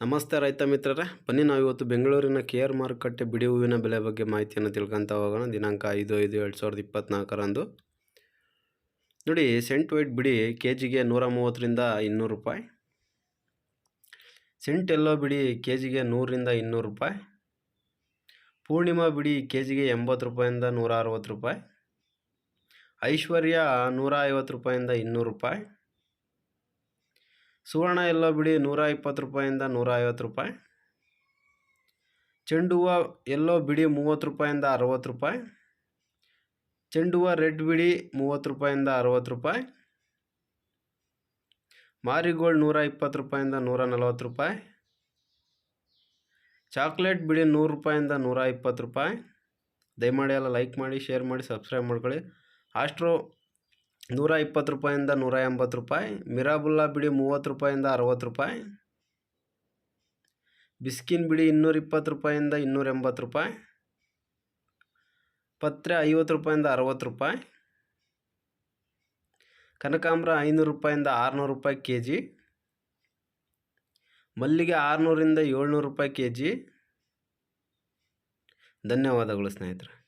ನಮಸ್ತೆ ರೈತ ಮಿತ್ರರೇ. ಬನ್ನಿ ನಾವು ಇವತ್ತು ಬೆಂಗಳೂರಿನ ಕೆ ಆರ್ ಮಾರುಕಟ್ಟೆ ಬಿಡಿ ಹೂವಿನ ಬೆಲೆ ಬಗ್ಗೆ ಮಾಹಿತಿಯನ್ನು ತಿಳ್ಕೊತಾ ಹೋಗೋಣ. ದಿನಾಂಕ ಐದು ಐದು ಎರಡು ಸಾವಿರದ ಇಪ್ಪತ್ತ್ನಾಲ್ಕರಂದು ನೋಡಿ, ಸೆಂಟ್ ವೈಟ್ ಬಿಡಿ ಕೆ ಜಿಗೆ ನೂರ ಮೂವತ್ತರಿಂದ ಇನ್ನೂರು ರೂಪಾಯಿ. ಸೆಂಟ್ ಎಲ್ಲೋ ಬಿಡಿ ಕೆ ಜಿಗೆ ನೂರರಿಂದ ಇನ್ನೂರು ರೂಪಾಯಿ. ಪೂರ್ಣಿಮಾ ಬಿಡಿ ಕೆ ಜಿಗೆ ಎಂಬತ್ತು ರೂಪಾಯಿಂದ ನೂರ ಅರವತ್ತು ರೂಪಾಯಿ. ಐಶ್ವರ್ಯ ನೂರ ಐವತ್ತು ರೂಪಾಯಿಂದ ಇನ್ನೂರು ರೂಪಾಯಿ. ಸುವರ್ಣ ಎಲ್ಲೋ ಬಿಡಿ ನೂರ ಇಪ್ಪತ್ತು ರೂಪಾಯಿಂದ ನೂರ ಐವತ್ತು ರೂಪಾಯಿ. ಚೆಂಡು ಹೂವು ಎಲ್ಲೋ ಬಿಡಿ ಮೂವತ್ತು ರೂಪಾಯಿಂದ ಅರವತ್ತು ರೂಪಾಯಿ. ಚೆಂಡು ಹೂವು ರೆಡ್ ಬಿಡಿ ಮೂವತ್ತು ರೂಪಾಯಿಂದ ಅರವತ್ತು ರೂಪಾಯಿ. ಮಾರಿಗೋಲ್ಡ್ ನೂರ ಇಪ್ಪತ್ತು ರೂಪಾಯಿಂದ ನೂರ ನಲವತ್ತು ರೂಪಾಯಿ. ಚಾಕ್ಲೇಟ್ ಬಿಡಿ ನೂರು ರೂಪಾಯಿಂದ ನೂರ ಇಪ್ಪತ್ತು ರೂಪಾಯಿ. ದಯಮಾಡಿ ಎಲ್ಲ ಲೈಕ್ ಮಾಡಿ, ಶೇರ್ ಮಾಡಿ, ಸಬ್ಸ್ಕ್ರೈಬ್ ಮಾಡ್ಕೊಳ್ಳಿ. ಆಸ್ಟ್ರೋ ನೂರ ಇಪ್ಪತ್ತು ರೂಪಾಯಿಂದ ನೂರ ಎಂಬತ್ತು ರೂಪಾಯಿ, ಮಿರಾಬುಲ್ಲಾ ಬಿಡಿ ಮೂವತ್ತು ರೂಪಾಯಿಂದ ಅರವತ್ತು ರೂಪಾಯಿ, ಬಿಸ್ಕಿನ್ ಬಿಡಿ ಇನ್ನೂರ ಇಪ್ಪತ್ತು ರೂಪಾಯಿಂದ ಇನ್ನೂರ ಎಂಬತ್ತು ರೂಪಾಯಿ, ಪತ್ರೆ ಐವತ್ತು ರೂಪಾಯಿಂದ ಅರವತ್ತು ರೂಪಾಯಿ, ಕನಕಾಂಬ್ರ ಐನೂರು ರೂಪಾಯಿಂದ ಆರುನೂರು ರೂಪಾಯಿ ಕೆ ಜಿ ಮಲ್ಲಿಗೆ ಆರುನೂರಿಂದ ಏಳ್ನೂರು ರೂಪಾಯಿ ಕೆ ಜಿ ಧನ್ಯವಾದಗಳು ಸ್ನೇಹಿತರೆ.